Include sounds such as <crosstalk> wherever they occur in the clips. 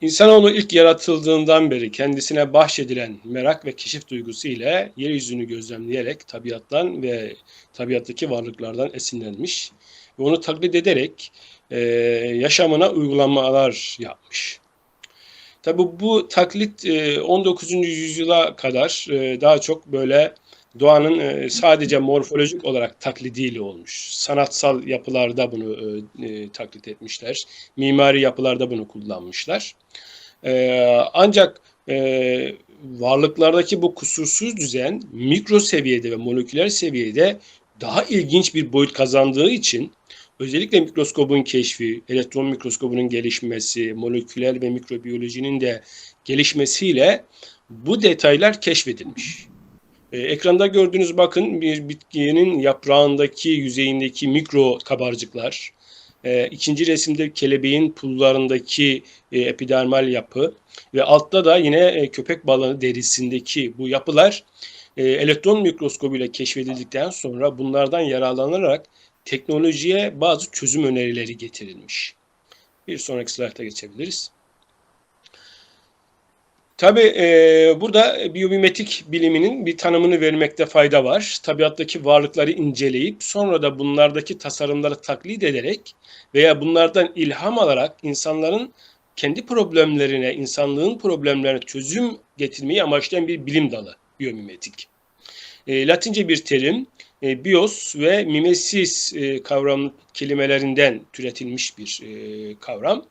İnsanoğlu ilk yaratıldığından beri kendisine bahşedilen merak ve keşif duygusu ile yeryüzünü gözlemleyerek tabiattan ve tabiattaki varlıklardan esinlenmiş ve onu taklit ederek e, yaşamına uygulamalar yapmış. Tabi bu taklit e, 19. yüzyıla kadar e, daha çok böyle doğanın e, sadece morfolojik olarak taklidiyle olmuş. Sanatsal yapılarda bunu e, e, taklit etmişler. Mimari yapılarda bunu kullanmışlar. Ancak varlıklardaki bu kusursuz düzen mikro seviyede ve moleküler seviyede daha ilginç bir boyut kazandığı için özellikle mikroskobun keşfi, elektron mikroskobunun gelişmesi, moleküler ve mikrobiyolojinin de gelişmesiyle bu detaylar keşfedilmiş. Ee, ekranda gördüğünüz bakın bir bitkinin yaprağındaki yüzeyindeki mikro kabarcıklar. Ee, ikinci resimde kelebeğin pullarındaki e, epidermal yapı ve altta da yine e, köpek balığı derisindeki bu yapılar e, elektron mikroskobuyla keşfedildikten sonra bunlardan yararlanarak teknolojiye bazı çözüm önerileri getirilmiş. Bir sonraki slayta geçebiliriz. Tabi e, burada biyomimetik biliminin bir tanımını vermekte fayda var. Tabiattaki varlıkları inceleyip sonra da bunlardaki tasarımları taklit ederek veya bunlardan ilham alarak insanların kendi problemlerine, insanlığın problemlerine çözüm getirmeyi amaçlayan bir bilim dalı biyomimetik. E, Latince bir terim e, bios ve mimesis e, kavram kelimelerinden türetilmiş bir e, kavram.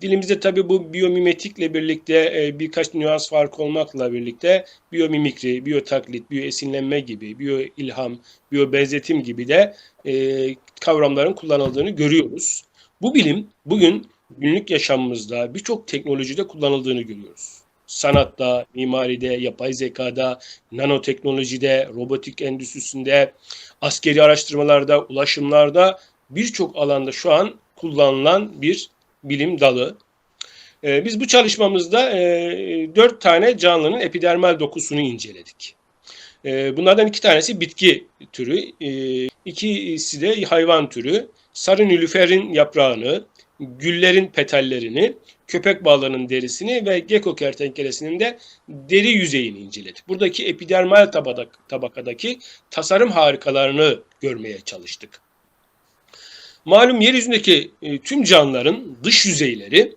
Dilimizde tabii bu biyomimetikle birlikte e, birkaç nüans farkı olmakla birlikte biyomimikri, biyotaklit, biyoesinlenme gibi, biyo ilham, biyo benzetim gibi de e, kavramların kullanıldığını görüyoruz. Bu bilim bugün günlük yaşamımızda birçok teknolojide kullanıldığını görüyoruz. Sanatta, mimaride, yapay zekada, nanoteknolojide, robotik endüstrisinde, askeri araştırmalarda, ulaşımlarda birçok alanda şu an kullanılan bir bilim dalı. E, biz bu çalışmamızda e, dört tane canlının epidermal dokusunu inceledik. E, bunlardan iki tanesi bitki türü, e, ikisi de hayvan türü. Sarı nülüferin yaprağını, güllerin petallerini, köpek balığının derisini ve gecko kertenkelesinin de deri yüzeyini inceledik. Buradaki epidermal tabakadaki tasarım harikalarını görmeye çalıştık. Malum yeryüzündeki e, tüm canlıların dış yüzeyleri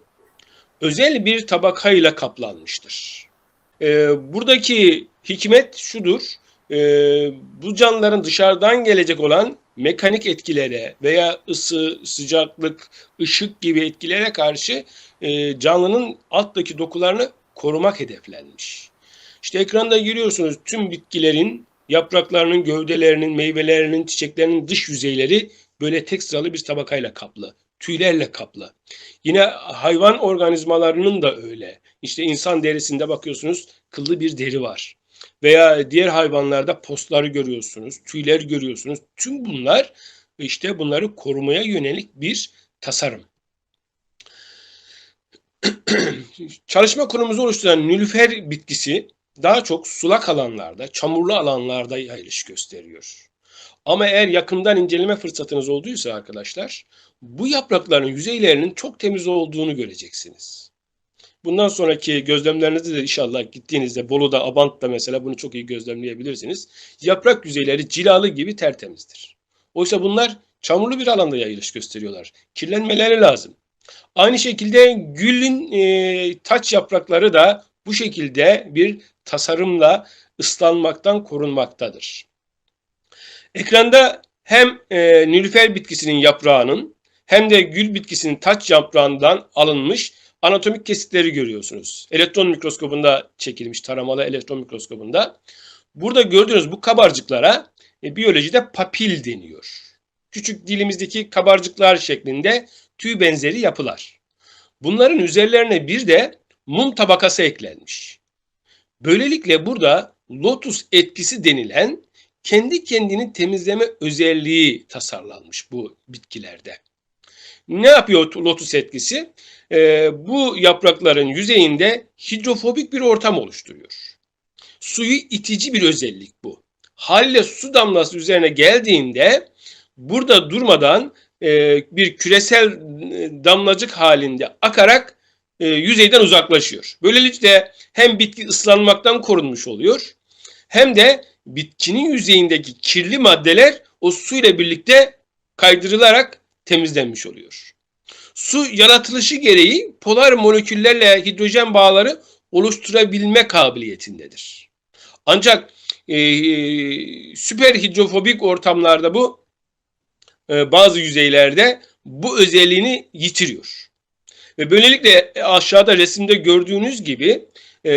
özel bir tabakayla kaplanmıştır. E, buradaki hikmet şudur. E, bu canlıların dışarıdan gelecek olan mekanik etkilere veya ısı, sıcaklık, ışık gibi etkilere karşı canlının alttaki dokularını korumak hedeflenmiş. İşte ekranda görüyorsunuz tüm bitkilerin yapraklarının, gövdelerinin, meyvelerinin, çiçeklerinin dış yüzeyleri böyle tek sıralı bir tabakayla kaplı. Tüylerle kaplı. Yine hayvan organizmalarının da öyle. İşte insan derisinde bakıyorsunuz kıllı bir deri var. Veya diğer hayvanlarda postları görüyorsunuz, tüyler görüyorsunuz. Tüm bunlar işte bunları korumaya yönelik bir tasarım. <clears throat> Çalışma konumuzu oluşturan nülüfer bitkisi daha çok sulak alanlarda, çamurlu alanlarda yayılış gösteriyor. Ama eğer yakından inceleme fırsatınız olduysa arkadaşlar, bu yaprakların yüzeylerinin çok temiz olduğunu göreceksiniz. Bundan sonraki gözlemlerinizde de inşallah gittiğinizde Bolu'da, Abant'ta mesela bunu çok iyi gözlemleyebilirsiniz. Yaprak yüzeyleri cilalı gibi tertemizdir. Oysa bunlar çamurlu bir alanda yayılış gösteriyorlar. Kirlenmeleri lazım. Aynı şekilde gülün e, taç yaprakları da bu şekilde bir tasarımla ıslanmaktan korunmaktadır. Ekranda hem e, nilüfer bitkisinin yaprağının hem de gül bitkisinin taç yaprağından alınmış anatomik kesitleri görüyorsunuz. Elektron mikroskobunda çekilmiş taramalı elektron mikroskobunda. Burada gördüğünüz bu kabarcıklara e, biyolojide papil deniyor. Küçük dilimizdeki kabarcıklar şeklinde tüy benzeri yapılar. Bunların üzerlerine bir de mum tabakası eklenmiş. Böylelikle burada lotus etkisi denilen kendi kendini temizleme özelliği tasarlanmış bu bitkilerde. Ne yapıyor lotus etkisi? Ee, bu yaprakların yüzeyinde hidrofobik bir ortam oluşturuyor. Suyu itici bir özellik bu. Halle su damlası üzerine geldiğinde burada durmadan e, bir küresel e, damlacık halinde akarak e, yüzeyden uzaklaşıyor. Böylelikle hem bitki ıslanmaktan korunmuş oluyor hem de bitkinin yüzeyindeki kirli maddeler o su ile birlikte kaydırılarak temizlenmiş oluyor. Su yaratılışı gereği polar moleküllerle hidrojen bağları oluşturabilme kabiliyetindedir. Ancak e, süper hidrofobik ortamlarda bu e, bazı yüzeylerde bu özelliğini yitiriyor. Ve böylelikle aşağıda resimde gördüğünüz gibi e,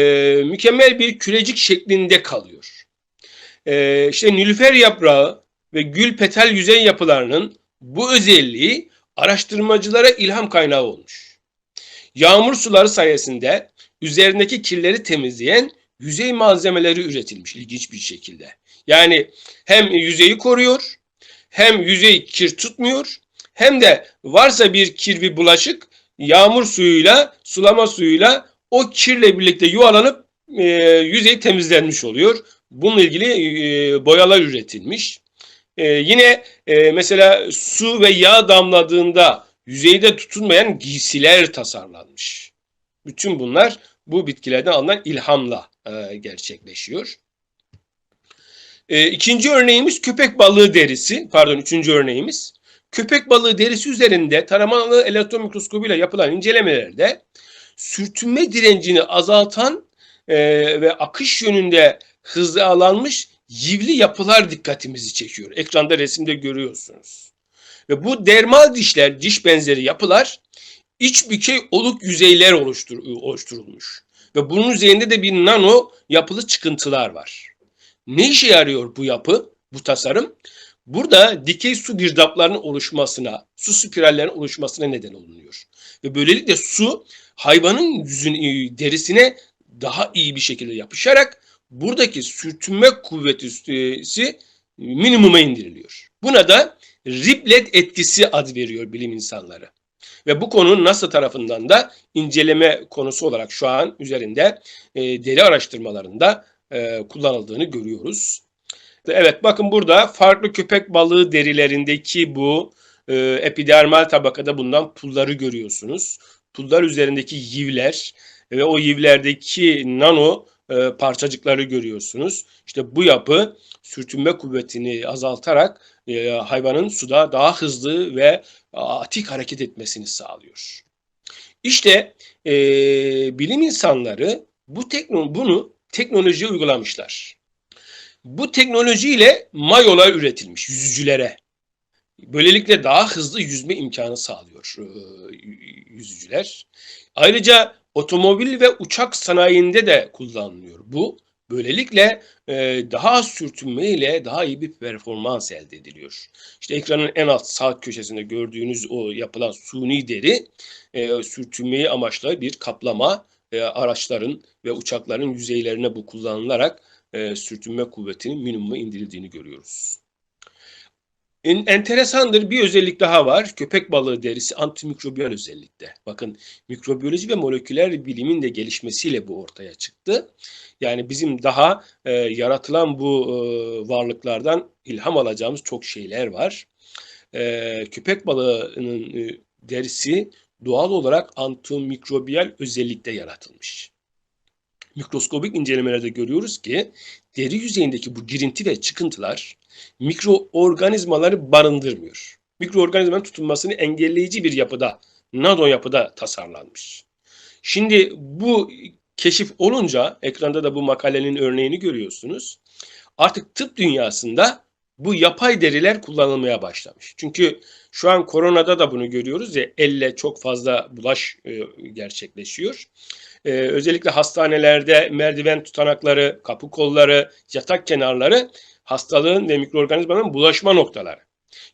mükemmel bir kürecik şeklinde kalıyor. E, işte nilüfer yaprağı ve gül petal yüzey yapılarının bu özelliği araştırmacılara ilham kaynağı olmuş. Yağmur suları sayesinde üzerindeki kirleri temizleyen yüzey malzemeleri üretilmiş ilginç bir şekilde. Yani hem yüzeyi koruyor, hem yüzey kir tutmuyor, hem de varsa bir kir bir bulaşık yağmur suyuyla, sulama suyuyla o kirle birlikte yuvalanıp e, yüzey temizlenmiş oluyor. Bununla ilgili e, boyalar üretilmiş. E, yine e, mesela su ve yağ damladığında yüzeyde tutunmayan giysiler tasarlanmış. Bütün bunlar bu bitkilerden alınan ilhamla gerçekleşiyor. E, ikinci örneğimiz köpek balığı derisi. Pardon üçüncü örneğimiz. Köpek balığı derisi üzerinde taramalı elektron mikroskobuyla yapılan incelemelerde sürtünme direncini azaltan e, ve akış yönünde hızlı alanmış yivli yapılar dikkatimizi çekiyor. Ekranda resimde görüyorsunuz. Ve bu dermal dişler, diş benzeri yapılar iç bükey oluk yüzeyler oluştur, oluşturulmuş. Ve bunun üzerinde de bir nano yapılı çıkıntılar var. Ne işe yarıyor bu yapı, bu tasarım? Burada dikey su girdaplarının oluşmasına, su spirallerinin oluşmasına neden olunuyor. Ve böylelikle su hayvanın yüzün, derisine daha iyi bir şekilde yapışarak buradaki sürtünme kuvveti minimuma indiriliyor. Buna da riplet etkisi ad veriyor bilim insanları. Ve bu konu NASA tarafından da inceleme konusu olarak şu an üzerinde e, deri araştırmalarında e, kullanıldığını görüyoruz. Evet bakın burada farklı köpek balığı derilerindeki bu e, epidermal tabakada bundan pulları görüyorsunuz. Pullar üzerindeki yivler ve o yivlerdeki nano e, parçacıkları görüyorsunuz. İşte bu yapı sürtünme kuvvetini azaltarak e, hayvanın suda daha hızlı ve atik hareket etmesini sağlıyor. İşte e, bilim insanları bu tekno bunu teknolojiye uygulamışlar. Bu teknolojiyle mayolar üretilmiş yüzücülere. Böylelikle daha hızlı yüzme imkanı sağlıyor e, yüzücüler. Ayrıca otomobil ve uçak sanayinde de kullanılıyor. Bu böylelikle e, daha az sürtünme ile daha iyi bir performans elde ediliyor. İşte ekranın en alt sağ köşesinde gördüğünüz o yapılan suni deri e, sürtünmeyi amaçlayan bir kaplama e, araçların ve uçakların yüzeylerine bu kullanılarak e, sürtünme kuvvetinin minimuma indirildiğini görüyoruz. En, enteresandır bir özellik daha var. Köpek balığı derisi antimikrobiyal özellikte. Bakın mikrobiyoloji ve moleküler bilimin de gelişmesiyle bu ortaya çıktı. Yani bizim daha e, yaratılan bu e, varlıklardan ilham alacağımız çok şeyler var. E, köpek balığının e, derisi doğal olarak antimikrobiyal özellikte yaratılmış. Mikroskobik incelemelerde görüyoruz ki deri yüzeyindeki bu girinti ve çıkıntılar mikroorganizmaları barındırmıyor. Mikroorganizmanın tutunmasını engelleyici bir yapıda, nano yapıda tasarlanmış. Şimdi bu keşif olunca ekranda da bu makalenin örneğini görüyorsunuz. Artık tıp dünyasında bu yapay deriler kullanılmaya başlamış. Çünkü şu an koronada da bunu görüyoruz ya elle çok fazla bulaş e, gerçekleşiyor. E, özellikle hastanelerde merdiven tutanakları, kapı kolları, yatak kenarları hastalığın ve mikroorganizmanın bulaşma noktaları.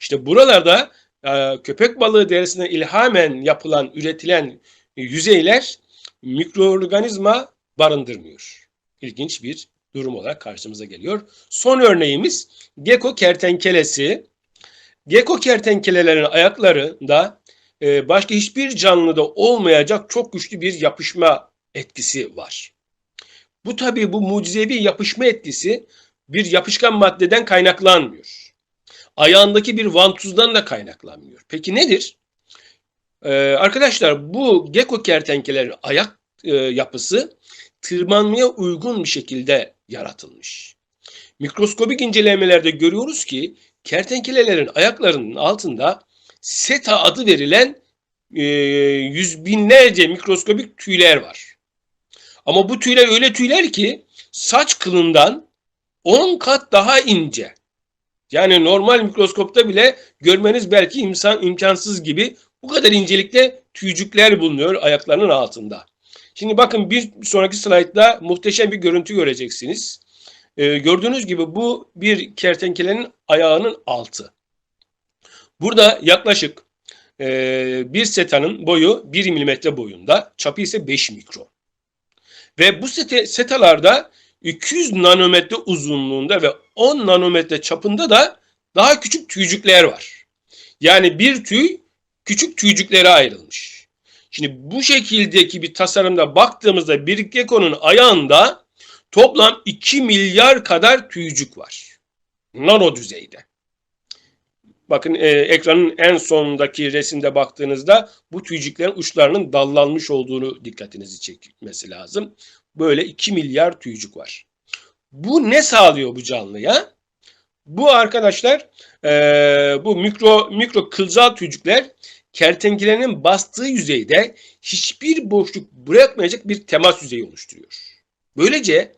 İşte buralarda e, köpek balığı derisinden ilhamen yapılan, üretilen yüzeyler mikroorganizma barındırmıyor. İlginç bir durum olarak karşımıza geliyor. Son örneğimiz gecko kertenkelesi. Gecko kertenkelelerin ayaklarında e, başka hiçbir canlıda olmayacak çok güçlü bir yapışma etkisi var. Bu tabii bu mucizevi yapışma etkisi bir yapışkan maddeden kaynaklanmıyor. Ayağındaki bir vantuzdan da kaynaklanmıyor. Peki nedir? Ee, arkadaşlar bu gecko kertenkelerin ayak e, yapısı tırmanmaya uygun bir şekilde yaratılmış. Mikroskobik incelemelerde görüyoruz ki kertenkelelerin ayaklarının altında seta adı verilen e, yüz binlerce mikroskobik tüyler var. Ama bu tüyler öyle tüyler ki saç kılından 10 kat daha ince. Yani normal mikroskopta bile görmeniz belki imkan, imkansız gibi bu kadar incelikte tüycükler bulunuyor ayaklarının altında. Şimdi bakın bir sonraki slaytta muhteşem bir görüntü göreceksiniz. Ee, gördüğünüz gibi bu bir kertenkelenin ayağının altı. Burada yaklaşık e, bir setanın boyu 1 milimetre boyunda, çapı ise 5 mikron. Ve bu sete, setalarda 200 nanometre uzunluğunda ve 10 nanometre çapında da daha küçük tüycükler var. Yani bir tüy küçük tüycüklere ayrılmış. Şimdi bu şekildeki bir tasarımda baktığımızda bir gekonun ayağında toplam 2 milyar kadar tüycük var. Nano düzeyde. Bakın e, ekranın en sonundaki resimde baktığınızda bu tüycüklerin uçlarının dallanmış olduğunu dikkatinizi çekmesi lazım. Böyle 2 milyar tüycük var. Bu ne sağlıyor bu canlıya? Bu arkadaşlar e, bu mikro mikro kılcal tüycükler kertenkelenin bastığı yüzeyde hiçbir boşluk bırakmayacak bir temas yüzeyi oluşturuyor. Böylece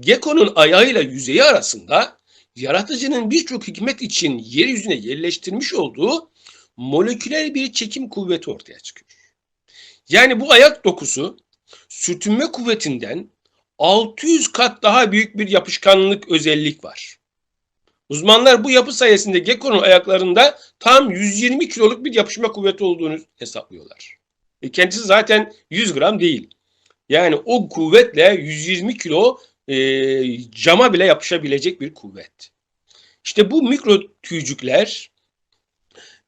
gekonun ayağıyla yüzeyi arasında yaratıcının birçok hikmet için yeryüzüne yerleştirmiş olduğu moleküler bir çekim kuvveti ortaya çıkıyor. Yani bu ayak dokusu sürtünme kuvvetinden 600 kat daha büyük bir yapışkanlık özellik var. Uzmanlar bu yapı sayesinde gekonun ayaklarında tam 120 kiloluk bir yapışma kuvveti olduğunu hesaplıyorlar. E kendisi zaten 100 gram değil. Yani o kuvvetle 120 kilo e, cama bile yapışabilecek bir kuvvet. İşte bu mikro tüycükler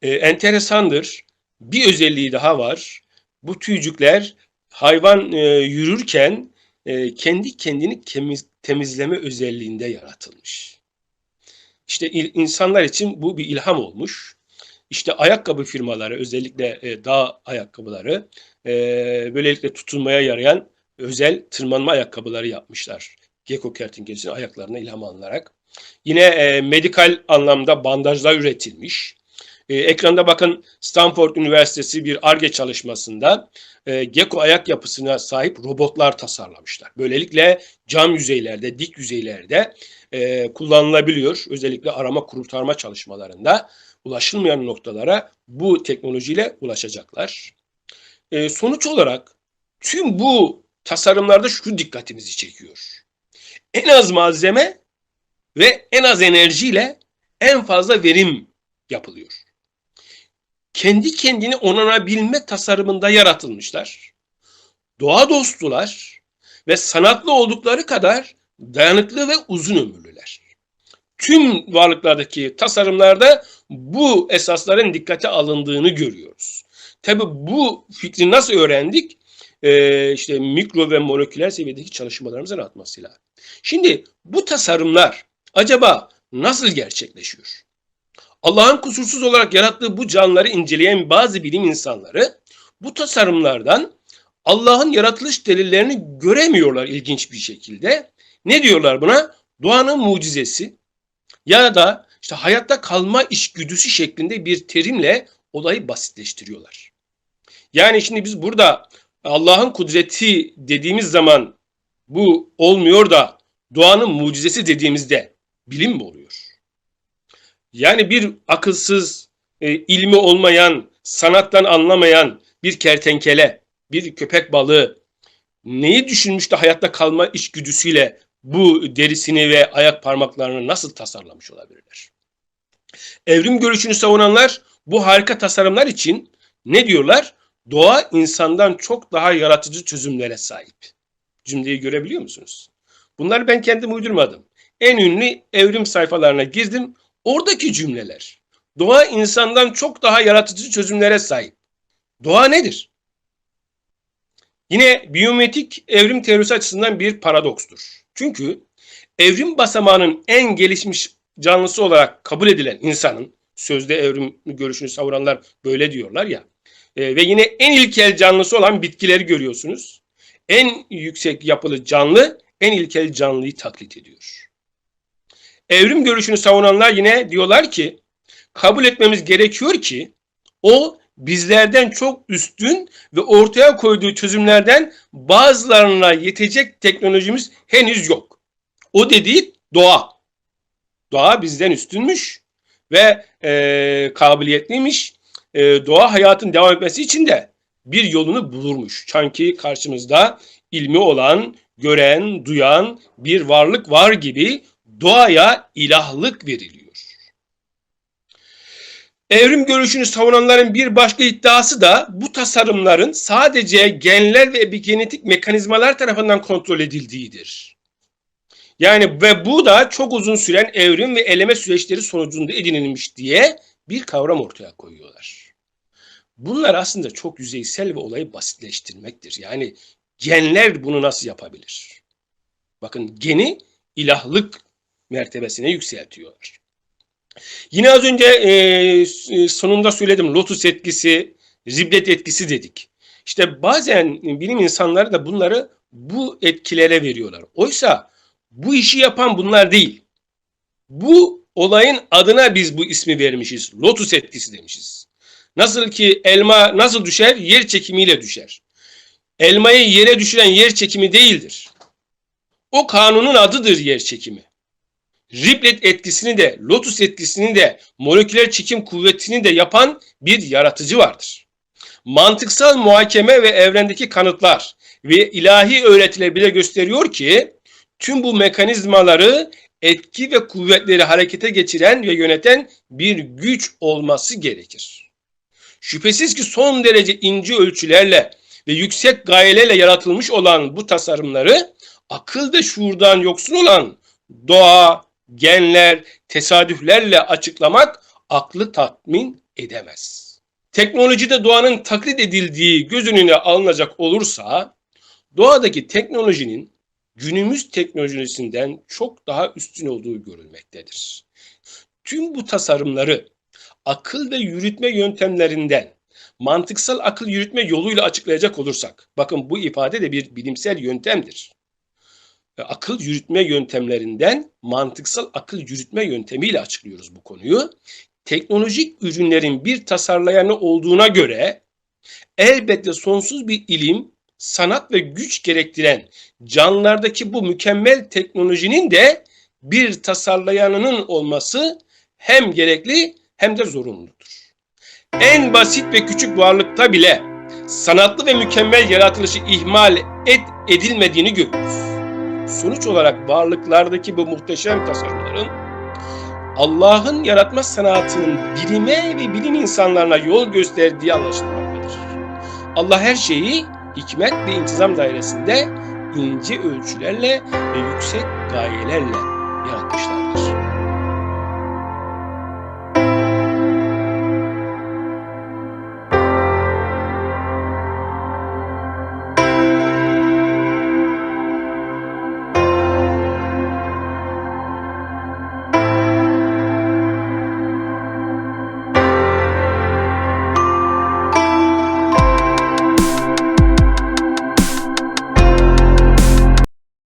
e, enteresandır. Bir özelliği daha var. Bu tüycükler hayvan e, yürürken e, kendi kendini temiz, temizleme özelliğinde yaratılmış. İşte insanlar için bu bir ilham olmuş. İşte ayakkabı firmaları özellikle e, dağ ayakkabıları e, böylelikle tutunmaya yarayan özel tırmanma ayakkabıları yapmışlar. Gecko kertenkelesinin ayaklarına ilham alınarak. Yine e, medikal anlamda bandajlar üretilmiş. E, ekranda bakın Stanford Üniversitesi bir ARGE çalışmasında e, gecko ayak yapısına sahip robotlar tasarlamışlar. Böylelikle cam yüzeylerde, dik yüzeylerde e, kullanılabiliyor. Özellikle arama kurtarma çalışmalarında ulaşılmayan noktalara bu teknolojiyle ulaşacaklar. E, sonuç olarak tüm bu tasarımlarda şu dikkatimizi çekiyor. En az malzeme ve en az enerjiyle en fazla verim yapılıyor. Kendi kendini onanabilme tasarımında yaratılmışlar. Doğa dostular ve sanatlı oldukları kadar dayanıklı ve uzun ömürlüler. Tüm varlıklardaki tasarımlarda bu esasların dikkate alındığını görüyoruz. Tabi bu fikri nasıl öğrendik? Ee, işte mikro ve moleküler seviyedeki çalışmalarımızın artmasıyla. Şimdi bu tasarımlar acaba nasıl gerçekleşiyor? Allah'ın kusursuz olarak yarattığı bu canlıları inceleyen bazı bilim insanları bu tasarımlardan Allah'ın yaratılış delillerini göremiyorlar ilginç bir şekilde. Ne diyorlar buna? Doğanın mucizesi ya da işte hayatta kalma işgüdüsü şeklinde bir terimle olayı basitleştiriyorlar. Yani şimdi biz burada Allah'ın kudreti dediğimiz zaman bu olmuyor da doğanın mucizesi dediğimizde bilim mi oluyor? Yani bir akılsız, e, ilmi olmayan, sanattan anlamayan bir kertenkele, bir köpek balığı neyi düşünmüş de hayatta kalma içgüdüsüyle bu derisini ve ayak parmaklarını nasıl tasarlamış olabilirler? Evrim görüşünü savunanlar bu harika tasarımlar için ne diyorlar? Doğa insandan çok daha yaratıcı çözümlere sahip. Cümleyi görebiliyor musunuz? Bunları ben kendim uydurmadım. En ünlü evrim sayfalarına girdim. Oradaki cümleler. Doğa insandan çok daha yaratıcı çözümlere sahip. Doğa nedir? Yine biyometrik evrim teorisi açısından bir paradokstur. Çünkü evrim basamağının en gelişmiş canlısı olarak kabul edilen insanın, sözde evrim görüşünü savuranlar böyle diyorlar ya, E, ve yine en ilkel canlısı olan bitkileri görüyorsunuz. En yüksek yapılı canlı en ilkel canlıyı taklit ediyor. Evrim görüşünü savunanlar yine diyorlar ki kabul etmemiz gerekiyor ki o bizlerden çok üstün ve ortaya koyduğu çözümlerden bazılarına yetecek teknolojimiz henüz yok. O dediği doğa. Doğa bizden üstünmüş ve e, kabiliyetliymiş. E, doğa hayatın devam etmesi için de bir yolunu bulurmuş. Sanki karşımızda ilmi olan, gören, duyan bir varlık var gibi doğaya ilahlık veriliyor. Evrim görüşünü savunanların bir başka iddiası da bu tasarımların sadece genler ve epigenetik mekanizmalar tarafından kontrol edildiğidir. Yani ve bu da çok uzun süren evrim ve eleme süreçleri sonucunda edinilmiş diye bir kavram ortaya koyuyorlar. Bunlar aslında çok yüzeysel ve olayı basitleştirmektir. Yani genler bunu nasıl yapabilir? Bakın geni ilahlık mertebesine yükseltiyorlar. Yine az önce e, sonunda söyledim lotus etkisi, ziblet etkisi dedik. İşte bazen bilim insanları da bunları bu etkilere veriyorlar. Oysa bu işi yapan bunlar değil. Bu olayın adına biz bu ismi vermişiz. Lotus etkisi demişiz. Nasıl ki elma nasıl düşer? Yer çekimiyle düşer. Elmayı yere düşüren yer çekimi değildir. O kanunun adıdır yer çekimi. Riplet etkisini de, lotus etkisini de, moleküler çekim kuvvetini de yapan bir yaratıcı vardır. Mantıksal muhakeme ve evrendeki kanıtlar ve ilahi öğretiler bile gösteriyor ki tüm bu mekanizmaları etki ve kuvvetleri harekete geçiren ve yöneten bir güç olması gerekir. Şüphesiz ki son derece ince ölçülerle ve yüksek gayelerle yaratılmış olan bu tasarımları akıl ve şuurdan yoksun olan doğa, genler, tesadüflerle açıklamak aklı tatmin edemez. Teknolojide doğanın taklit edildiği göz önüne alınacak olursa doğadaki teknolojinin günümüz teknolojisinden çok daha üstün olduğu görülmektedir. Tüm bu tasarımları akıl ve yürütme yöntemlerinden mantıksal akıl yürütme yoluyla açıklayacak olursak, bakın bu ifade de bir bilimsel yöntemdir. Akıl yürütme yöntemlerinden mantıksal akıl yürütme yöntemiyle açıklıyoruz bu konuyu. Teknolojik ürünlerin bir tasarlayanı olduğuna göre elbette sonsuz bir ilim, sanat ve güç gerektiren canlılardaki bu mükemmel teknolojinin de bir tasarlayanının olması hem gerekli hem de zorunludur. En basit ve küçük varlıkta bile sanatlı ve mükemmel yaratılışı ihmal et edilmediğini görürüz. Sonuç olarak varlıklardaki bu muhteşem tasarımların Allah'ın yaratma sanatının bilime ve bilim insanlarına yol gösterdiği anlaşılmaktadır. Allah her şeyi hikmet ve intizam dairesinde ince ölçülerle ve yüksek gayelerle yaratmışlardır.